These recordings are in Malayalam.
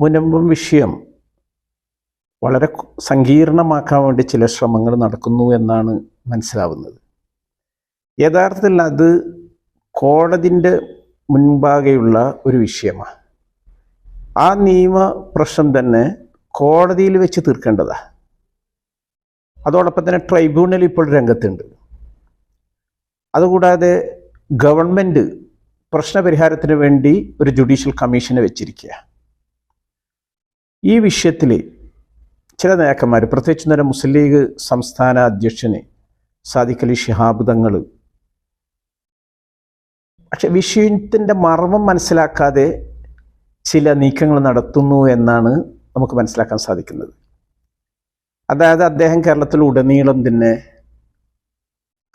മുനമ്പം വിഷയം വളരെ സങ്കീർണമാക്കാൻ വേണ്ടി ചില ശ്രമങ്ങൾ നടക്കുന്നു എന്നാണ് മനസ്സിലാവുന്നത്. യഥാർത്ഥത്തിൽ അത് കോടതിന്റെ മുൻപാകെയുള്ള ഒരു വിഷയമാണ്. ആ നിയമ പ്രശ്നം തന്നെ കോടതിയിൽ വെച്ച് തീർക്കേണ്ടതാണ് അതോടൊപ്പം തന്നെ ട്രൈബ്യൂണൽ ഇപ്പോൾ രംഗത്തുണ്ട്. അതുകൂടാതെ ഗവൺമെന്റ് പ്രശ്നപരിഹാരത്തിന് വേണ്ടി ഒരു ജുഡീഷ്യൽ കമ്മീഷനെ വെച്ചിരിക്കുക ഈ വിഷയത്തിൽ ചില നേതാക്കന്മാർ പ്രത്യേകിച്ച് നേരം മുസ്ലിം ലീഗ് സംസ്ഥാന അധ്യക്ഷന് സാദിഖ് അലി ശിഹാബ് തങ്ങൾ പക്ഷെ വിഷയത്തിന്റെ മർമ്മം മനസ്സിലാക്കാതെ ചില നീക്കങ്ങൾ നടത്തുന്നു എന്നാണ് നമുക്ക് മനസ്സിലാക്കാൻ സാധിക്കുന്നത്. അതായത് അദ്ദേഹം കേരളത്തിൽ ഉടനീളം തന്നെ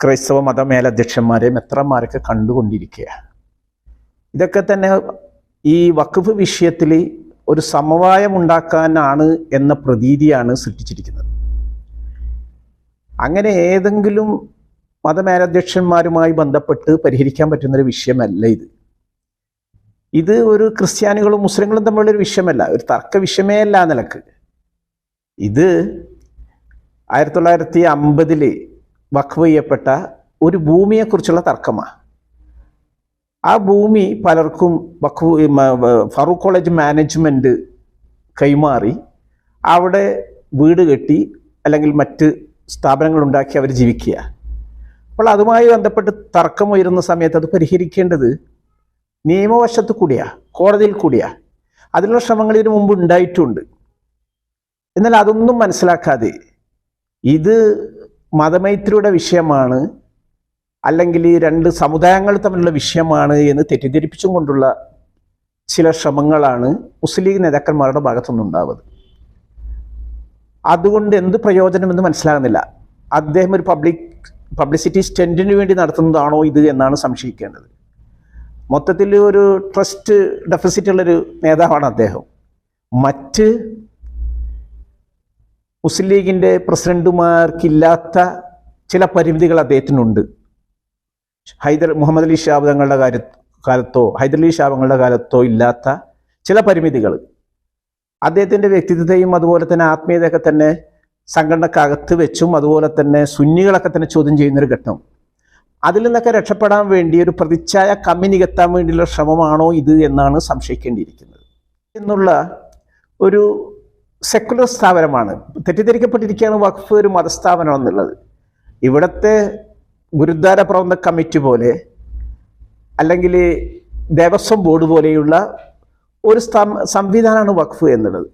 ക്രൈസ്തവ മത മേലധ്യക്ഷന്മാരെ മെത്രന്മാരൊക്കെ കണ്ടുകൊണ്ടിരിക്കുക ഇതൊക്കെ തന്നെ ഈ വഖഫ് വിഷയത്തിൽ ഒരു സമവായം ഉണ്ടാക്കാനാണ് എന്ന പ്രതീതിയാണ് സൃഷ്ടിച്ചിരിക്കുന്നത്. അങ്ങനെ ഏതെങ്കിലും മതമേലധ്യക്ഷന്മാരുമായി ബന്ധപ്പെട്ട് പരിഹരിക്കാൻ പറ്റുന്നൊരു വിഷയമല്ല ഇത്. ഇത് ഒരു ക്രിസ്ത്യാനികളും മുസ്ലിങ്ങളും തമ്മിലുള്ളൊരു വിഷയമല്ല ഒരു തർക്ക വിഷയമേ അല്ല നിലയ്ക്ക്. ഇത് ആയിരത്തി തൊള്ളായിരത്തി അമ്പതിൽ വഖഫ് ചെയ്യപ്പെട്ട ഒരു ഭൂമിയെക്കുറിച്ചുള്ള തർക്കമാണ് ആ ഭൂമി പലർക്കും ബക്കു ഫറൂഖ് കോളേജ് മാനേജ്മെന്റ് കൈമാറി. അവിടെ വീട് കെട്ടി അല്ലെങ്കിൽ മറ്റ് സ്ഥാപനങ്ങൾ ഉണ്ടാക്കി അവർ ജീവിക്കുക. അപ്പോൾ അതുമായി ബന്ധപ്പെട്ട് തർക്കം ഉയരുന്ന സമയത്ത് അത് പരിഹരിക്കേണ്ടത് നിയമവശത്ത് കൂടിയാ കോടതിയിൽ കൂടിയാ. അതിനുള്ള ശ്രമങ്ങൾ ഇതിനു മുമ്പ് ഉണ്ടായിട്ടുണ്ട്. എന്നാൽ അതൊന്നും മനസ്സിലാക്കാതെ ഇത് മതമൈത്രിയുടെ വിഷയമാണ്. അല്ലെങ്കിൽ ഈ രണ്ട് സമുദായങ്ങൾ തമ്മിലുള്ള വിഷയമാണ് എന്ന് തെറ്റിദ്ധരിപ്പിച്ചും കൊണ്ടുള്ള ചില ശ്രമങ്ങളാണ് മുസ്ലിം ലീഗ് നേതാക്കന്മാരുടെ ഭാഗത്തുനിന്നുണ്ടാവുന്നത് അതുകൊണ്ട് എന്ത് പ്രയോജനമെന്ന് മനസ്സിലാകുന്നില്ല. അദ്ദേഹം ഒരു പബ്ലിക് പബ്ലിസിറ്റി സ്റ്റെന്റിന് വേണ്ടി നടത്തുന്നതാണോ ഇത് എന്നാണ് സംശയിക്കേണ്ടത്. മൊത്തത്തിൽ ഒരു ട്രസ്റ്റ് ഡെഫിസിറ്റ് ഉള്ളൊരു നേതാവാണ് അദ്ദേഹം. മറ്റ് മുസ്ലിം ലീഗിന്റെ പ്രസിഡന്റുമാർക്കില്ലാത്ത ചില പരിമിതികൾ അദ്ദേഹത്തിനുണ്ട്. ഹൈദർ മുഹമ്മദ് അലി ഷാബ് തങ്ങളുടെ കാര്യ കാലത്തോ ഹൈദർ അലി ഷാബങ്ങളുടെ കാലത്തോ ഇല്ലാത്ത ചില പരിമിതികൾ. അദ്ദേഹത്തിന്റെ വ്യക്തിത്വത്തെയും അതുപോലെ തന്നെ ആത്മീയതയൊക്കെ തന്നെ സംഘടനക്കകത്ത് വെച്ചും അതുപോലെ തന്നെ സുന്നികളൊക്കെ തന്നെ ചോദ്യം ചെയ്യുന്നൊരു ഘട്ടം. അതിൽ നിന്നൊക്കെ രക്ഷപ്പെടാൻ വേണ്ടി ഒരു പ്രതിച്ഛായ കമ്മി നികത്താൻ വേണ്ടിയുള്ള ശ്രമമാണോ ഇത് എന്നാണ് സംശയിക്കേണ്ടിയിരിക്കുന്നത്. എന്നുള്ള ഒരു സെക്കുലർ സ്ഥാപനമാണ്. തെറ്റിദ്ധരിക്കപ്പെട്ടിരിക്കുകയാണ് വഖഫ് ഒരു മതസ്ഥാപനം എന്നുള്ളത്. ഇവിടുത്തെ ഗുരുദ്വാര പ്രബന്ധ കമ്മിറ്റി പോലെ അല്ലെങ്കിൽ ദേവസ്വം ബോർഡ് പോലെയുള്ള ഒരു സംവിധാനമാണ് വഖഫ് എന്നുള്ളത്.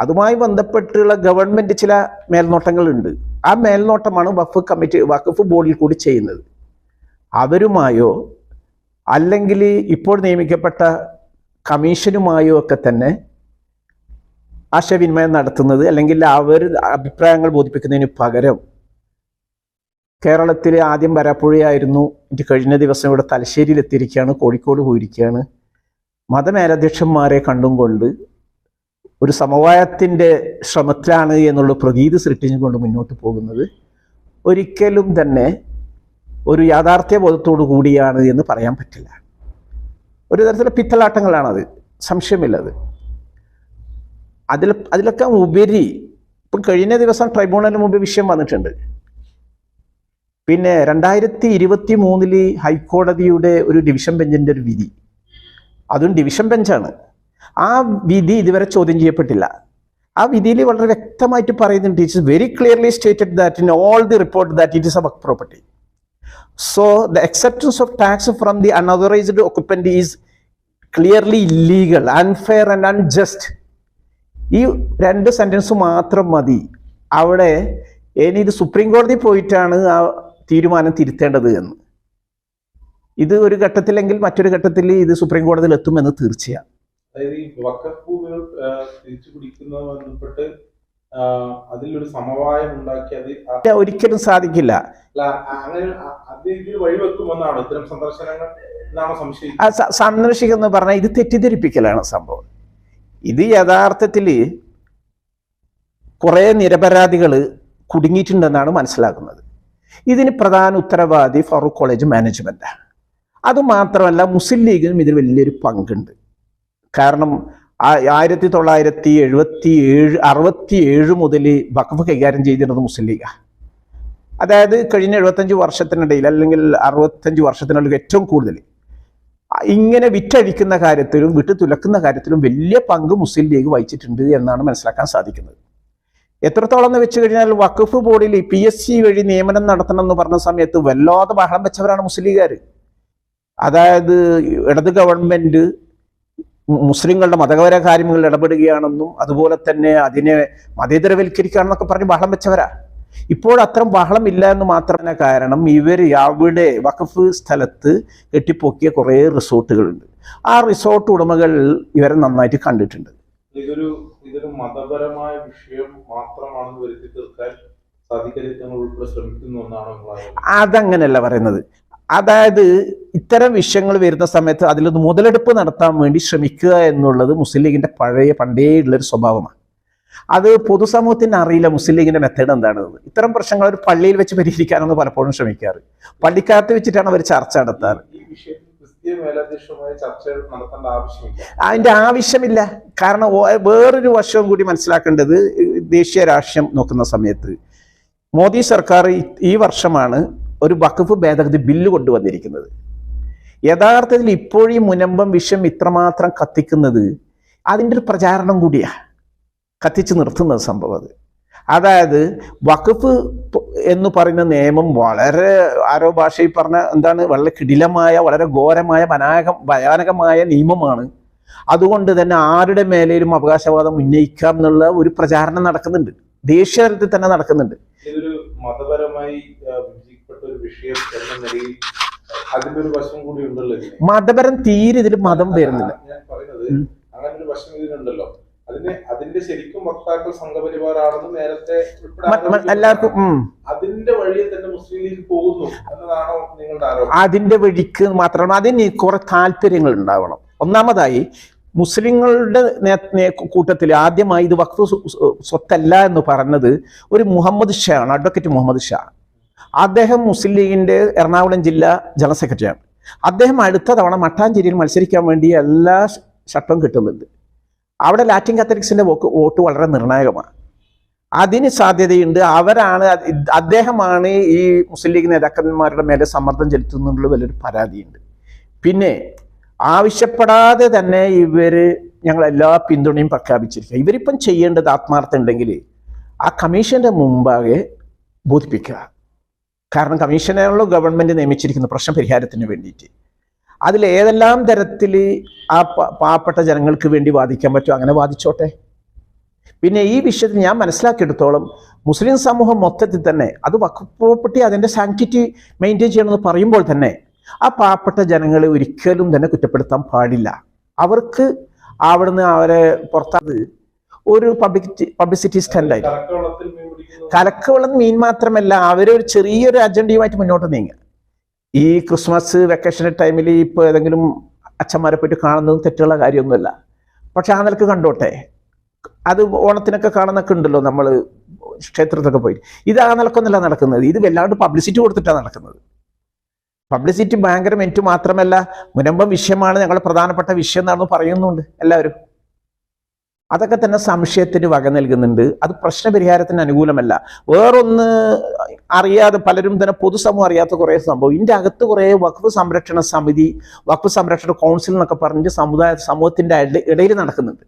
അതുമായി ബന്ധപ്പെട്ടുള്ള ഗവൺമെന്റ് ചില മേൽനോട്ടങ്ങളുണ്ട്. ആ മേൽനോട്ടമാണ് വഖഫ് കമ്മിറ്റി വഖഫ് ബോർഡിൽ കൂടി ചെയ്യുന്നത്. അവരുമായോ അല്ലെങ്കിൽ ഇപ്പോൾ നിയമിക്കപ്പെട്ട കമ്മീഷനുമായോ ഒക്കെ തന്നെ ആശയവിനിമയം നടത്തുന്നത് അല്ലെങ്കിൽ അവർ അഭിപ്രായങ്ങൾ ബോധിപ്പിക്കുന്നതിന് പകരം കേരളത്തിൽ ആദ്യം വരാപ്പുഴയായിരുന്നു. കഴിഞ്ഞ ദിവസം ഇവിടെ തലശ്ശേരിയിൽ എത്തിയിരിക്കുകയാണ് കോഴിക്കോട് പോയിരിക്കുകയാണ്. മതമേലധ്യക്ഷന്മാരെ കണ്ടും കൊണ്ട് ഒരു സമവായത്തിന്റെ ശ്രമത്തിലാണ് എന്നുള്ള പ്രതീതി സൃഷ്ടിച്ചുകൊണ്ട് മുന്നോട്ട് പോകുന്നത്. ഒരിക്കലും തന്നെ ഒരു യാഥാർത്ഥ്യ ബോധത്തോടു കൂടിയാണ് എന്ന് പറയാൻ പറ്റില്ല. ഒരു തരത്തിലെ പിത്തലാട്ടങ്ങളാണത്. സംശയമില്ലത്. അതിൽ അതിലൊക്കെ ഉപരി ഇപ്പം കഴിഞ്ഞ ദിവസം ട്രൈബ്യൂണലിന് മുമ്പ് വിഷയം വന്നിട്ടുണ്ട്. പിന്നെ രണ്ടായിരത്തി ഇരുപത്തി മൂന്നിൽ ഹൈക്കോടതിയുടെ ഒരു ഡിവിഷൻ ബെഞ്ചിന്റെ ഒരു വിധി. അതും ഡിവിഷൻ ബെഞ്ചാണ്. ആ വിധി ഇതുവരെ ചോദ്യം ചെയ്യപ്പെട്ടില്ല. ആ വിധിയിൽ വളരെ വ്യക്തമായിട്ട് പറയുന്നുണ്ട് it's very clearly stated that in all the report that it is a work property so the acceptance of tax from the unauthorised occupant is clearly illegal unfair and unjust ഈ രണ്ട് സെന്റൻസ് മാത്രം മതി. അവിടെ ഇനി ഇത് സുപ്രീം കോടതി പോയിട്ടാണ് ആ തീരുമാനം തിരുത്തേണ്ടത് എന്ന്. ഇത് ഒരു ഘട്ടത്തിലെങ്കിൽ മറ്റൊരു ഘട്ടത്തിൽ ഇത് സുപ്രീം കോടതിയിൽ എത്തുമെന്ന് തീർച്ചയാണ്. അതായത് ഈ വക്കഫ് ഭൂമികൾ തിരിച്ചു പിടിക്കുന്നതുമായി ബന്ധപ്പെട്ട് ആ, അതിലൊരു സമവായം ഉണ്ടാക്കി അത് ഒരിക്കലും സാധിക്കില്ല. അങ്ങനെ അത് വഴിവെക്കുമെന്നാണ് ഇത്തരം സന്ദർശനങ്ങൾ സന്ദർശിക്കുന്ന പറഞ്ഞാൽ ഇത് തെറ്റിദ്ധരിപ്പിക്കലാണ് സംഭവം. ഇത് യഥാർത്ഥത്തിൽ കുറേ നിരപരാധികൾ കുടുങ്ങിയിട്ടുണ്ടെന്നാണ് മനസ്സിലാക്കുന്നത്. ഇതിന് പ്രധാന ഉത്തരവാദി ഫറൂഖ് കോളേജ് മാനേജ്മെന്റാണ് അതുമാത്രമല്ല മുസ്ലിം ലീഗിനും ഇതിൽ വലിയൊരു പങ്കുണ്ട്. കാരണം ആയിരത്തി തൊള്ളായിരത്തി എഴുപത്തി ഏഴ് അറുപത്തി ഏഴ് മുതൽ വഖഫ് കൈകാര്യം ചെയ്തിരുന്നത് മുസ്ലിം ലീഗാണ്. അതായത് കഴിഞ്ഞ എഴുപത്തഞ്ച് വർഷത്തിനിടയിൽ അല്ലെങ്കിൽ അറുപത്തഞ്ച് വർഷത്തിനുള്ളിൽ ഏറ്റവും കൂടുതൽ ഇങ്ങനെ വിറ്റഴിക്കുന്ന കാര്യത്തിലും വിട്ടു തുലക്കുന്ന കാര്യത്തിലും വലിയ പങ്ക് മുസ്ലിം ലീഗ് വഹിച്ചിട്ടുണ്ട് എന്നാണ് മനസ്സിലാക്കാൻ സാധിക്കുന്നത്. എത്രത്തോളം എന്ന് വെച്ച് കഴിഞ്ഞാൽ വഖഫ് ബോർഡിൽ പി എസ് സി വഴി നിയമനം നടത്തണം എന്ന് പറഞ്ഞ സമയത്ത് വല്ലാതെ ബഹളം വെച്ചവരാണ് മുസ്ലിം ലീഗുകാർ അതായത് ഇടത് ഗവൺമെന്റ് മുസ്ലിങ്ങളുടെ മതപര കാര്യങ്ങളിൽ ഇടപെടുകയാണെന്നും അതുപോലെ തന്നെ അതിനെ മതേതരവൽക്കരിക്കുകയാണെന്നൊക്കെ പറഞ്ഞ് ബഹളം വെച്ചവരാ. ഇപ്പോൾ അത്തരം ബഹളം ഇല്ല എന്ന് മാത്രമല്ല കാരണം ഇവർ അവിടെ വഖഫ് സ്ഥലത്ത് കെട്ടിപ്പൊക്കിയ കുറേ റിസോർട്ടുകളുണ്ട്. ആ റിസോർട്ട് ഉടമകൾ ഇവരെ നന്നായിട്ട് കണ്ടിട്ടുണ്ട്. ഇതൊരു മതപരമായ വിഷയം മാത്രമാണെന്ന് വരുത്തി തീർക്കാൻ സാധിക്കലിത്തങ്ങൾ ഉൾപ്പെടെ ശ്രമിക്കുന്നു എന്നാണ് അതങ്ങനെയല്ല പറയുന്നത്. അതായത് ഇത്തരം വിഷയങ്ങൾ വരുന്ന സമയത്ത് അതിലൊന്ന് മുതലെടുപ്പ് നടത്താൻ വേണ്ടി ശ്രമിക്കുക എന്നുള്ളത് മുസ്ലിം ലീഗിന്റെ പഴയ പണ്ടേ ഉള്ളൊരു സ്വഭാവമാണ്. അത് പൊതുസമൂഹത്തിന് അറിയില്ല മുസ്ലിം ലീഗിന്റെ മെത്തേഡ് എന്താണെന്ന് ഇത്തരം പ്രശ്നങ്ങൾ ഒരു പള്ളിയിൽ വെച്ച് പരിഹരിക്കാനാണ് പലപ്പോഴും ശ്രമിക്കാറ്. പള്ളിക്കകത്ത് വെച്ചിട്ടാണ് അവർ ചർച്ച നടത്താറ്. ആവശ്യമില്ല. അതിന്റെ ആവശ്യമില്ല. കാരണം വേറൊരു വശവും കൂടി മനസ്സിലാക്കേണ്ടത് ദേശീയ രാഷ്ട്രീയം നോക്കുന്ന സമയത്ത് മോദി സർക്കാർ ഈ- വർഷമാണ് ഒരു വഖഫ് ഭേദഗതി ബില്ല് കൊണ്ടുവന്നിരിക്കുന്നത്. യഥാർത്ഥത്തിൽ ഇപ്പോഴീ മുനമ്പം വിഷയം ഇത്രമാത്രം കത്തിക്കുന്നത് അതിന്റെ ഒരു പ്രചാരണം കൂടിയാ. കത്തിച്ച് നിർത്തുന്ന സംഭവം അത്. അതായത് വഖഫ് എന്ന് പറയുന്ന നിയമം വളരെ ആരോ ഭാഷയിൽ പറഞ്ഞ എന്താണ് വളരെ കിടിലമായ വളരെ ഘോരമായ ഭയാനക ഭയാനകമായ നിയമമാണ്. അതുകൊണ്ട് തന്നെ ആരുടെ മേലേലും അവകാശവാദം ഉന്നയിക്കാം എന്നുള്ള ഒരു പ്രചാരണം നടക്കുന്നുണ്ട്. ദേശീയ തലത്തിൽ തന്നെ നടക്കുന്നുണ്ട്. ഇതൊരു മതപരമായി വിഭജിക്കപ്പെട്ട ഒരു വിഷയം എന്ന നിലയിൽ അതിന്റെ ഒരു വശം കൂടി ഉണ്ടല്ലോ മതപരം തീരെ ഇതിൽ മതം വരുന്നില്ല. ഞാൻ പറയുന്നത് ഉം. അങ്ങനെ ഒരു വശം ഇതിനുണ്ടല്ലോ. അതിന് അതിന്റെ ശരിക്കും വക്താക്കൾ സംഘപരിവാറാണെന്ന് നേരത്തെ. എല്ലാവർക്കും. അതിന്റെ വഴിയെ തന്നെ മുസ്ലിം ലീഗ് പോകുന്നു എന്നതാണോ നിങ്ങളുടെ ആരോപണം? അതിന്റെ വഴിക്ക് മാത്രമാണ്. അതിന് കുറെ താല്പര്യങ്ങൾ ഉണ്ടാവണം. ഒന്നാമതായി മുസ്ലിങ്ങളുടെ കൂട്ടത്തിൽ ആദ്യമായി ഇത് വക്ത സ്വ- സ്വ- സ്വത്തല്ല എന്ന് പറഞ്ഞത് ഒരു മുഹമ്മദ് ഷാ ആണ് അഡ്വക്കേറ്റ് മുഹമ്മദ് ഷാ. അദ്ദേഹം മുസ്ലിം ലീഗിന്റെ എറണാകുളം ജില്ലാ ജനറൽ സെക്രട്ടറിയാണ്. അദ്ദേഹം അടുത്ത തവണ മട്ടാഞ്ചേരിയിൽ മത്സരിക്കാൻ വേണ്ടി എല്ലാ ഷട്ടവും കിട്ടുന്നുണ്ട്. അവിടെ ലാറ്റിൻ കത്തലിക്സിന്റെ വോക്ക് വോട്ട് വളരെ നിർണായകമാണ്. അതിന് സാധ്യതയുണ്ട്. അവരാണ് അദ്ദേഹമാണ് ഈ മുസ്ലിം ലീഗ് നേതാക്കന്മാരുടെ മേലെ സമ്മർദ്ദം ചെലുത്തുന്നുള്ള വലിയൊരു പരാതിയുണ്ട്. പിന്നെ ആവശ്യപ്പെടാതെ തന്നെ ഇവർ ഞങ്ങൾ എല്ലാ പിന്തുണയും പ്രഖ്യാപിച്ചിരിക്കുക. ഇവരിപ്പം ചെയ്യേണ്ടത് ആത്മാർത്ഥം ഉണ്ടെങ്കിൽ ആ കമ്മീഷന്റെ മുമ്പാകെ ബോധിപ്പിക്കുക. കാരണം കമ്മീഷനാണല്ലോ ഗവൺമെന്റ് നിയമിച്ചിരിക്കുന്ന പ്രശ്ന പരിഹാരത്തിന് വേണ്ടിയിട്ട്. അതിൽ ഏതെല്ലാം തരത്തിൽ ആ പാവപ്പെട്ട ജനങ്ങൾക്ക് വേണ്ടി വാദിക്കാൻ പറ്റുമോ? അങ്ങനെ വാദിച്ചോട്ടെ. പിന്നെ ഈ വിഷയത്തിൽ ഞാൻ മനസ്സിലാക്കിയെടുത്തോളം മുസ്ലിം സമൂഹം മൊത്തത്തിൽ തന്നെ അത് വഖഫ് പ്രോപ്പർട്ടി അതിന്റെ സാങ്ക്ടിറ്റി മെയിന്റെയിൻ ചെയ്യണമെന്ന് പറയുമ്പോൾ തന്നെ ആ പാവപ്പെട്ട ജനങ്ങളെ ഒരിക്കലും തന്നെ കുറ്റപ്പെടുത്താൻ പാടില്ല. അവർക്ക് അവിടുന്ന് അവരെ പുറത്താത് ഒരു പബ്ലിക് പബ്ലിസിറ്റി സ്റ്റാൻഡായിട്ട് കലക്കവളം മീൻ മാത്രമല്ല അവരൊരു ചെറിയൊരു അജണ്ടയുമായിട്ട് മുന്നോട്ട് നീങ്ങുക. ഈ ക്രിസ്മസ് വെക്കേഷൻ ടൈമിൽ ഇപ്പോൾ ഏതെങ്കിലും അച്ഛന്മാരെ പറ്റി കാണുന്നതും തെറ്റുള്ള കാര്യമൊന്നുമല്ല. പക്ഷെ ആ നിലയ്ക്ക് കണ്ടോട്ടെ. അത് ഓണത്തിനൊക്കെ കാണുന്നൊക്കെ ഉണ്ടല്ലോ നമ്മൾ ക്ഷേത്രത്തൊക്കെ പോയി ഇത് ആ നിലക്കൊന്നല്ല നടക്കുന്നത്. ഇത് വല്ലാണ്ട് പബ്ലിസിറ്റി കൊടുത്തിട്ടാണ് നടക്കുന്നത്. പബ്ലിസിറ്റി ഭയങ്കര മിനിറ്റ് മാത്രമല്ല മുനമ്പം വിഷയമാണ് ഞങ്ങളുടെ പ്രധാനപ്പെട്ട വിഷയം എന്നാണെന്ന് പറയുന്നുണ്ട് എല്ലാവരും. അതൊക്കെ തന്നെ സംശയത്തിന് വക നൽകുന്നുണ്ട്. അത് പ്രശ്നപരിഹാരത്തിന് അനുകൂലമല്ല. വേറൊന്ന് അറിയാതെ പലരും തന്നെ പൊതുസമൂഹം അറിയാത്ത കുറേ സംഭവം. ഇതിന്റെ അകത്ത് കുറേ വഖഫ് സംരക്ഷണ സമിതി വഖഫ് സംരക്ഷണ കൗൺസിൽ എന്നൊക്കെ പറഞ്ഞ് സമുദായ സമൂഹത്തിന്റെ ഇടയിൽ നടക്കുന്നുണ്ട്.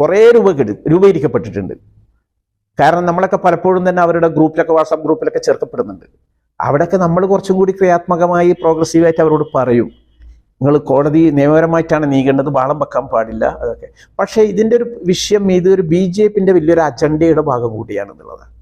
കുറേ രൂപ രൂപീകരിക്കപ്പെട്ടിട്ടുണ്ട്. കാരണം നമ്മളൊക്കെ പലപ്പോഴും തന്നെ അവരുടെ ഗ്രൂപ്പിലൊക്കെ വാട്സാപ്പ് ഗ്രൂപ്പിലൊക്കെ ചേർക്കപ്പെടുന്നുണ്ട്. അവിടെയൊക്കെ നമ്മൾ കുറച്ചും കൂടി ക്രിയാത്മകമായി പ്രോഗ്രസീവായിട്ട് അവരോട് പറയും. നിങ്ങൾ കോടതി നിയമപരമായിട്ടാണ് നീങ്ങേണ്ടത്. വാളം വെക്കാൻ പാടില്ല അതൊക്കെ. പക്ഷേ ഇതിന്റെ ഒരു വിഷയം ഇത് ഒരു ബി ജെ പിന്റെ വലിയൊരു അജണ്ടയുടെ ഭാഗം കൂടിയാണെന്നുള്ളതാണ്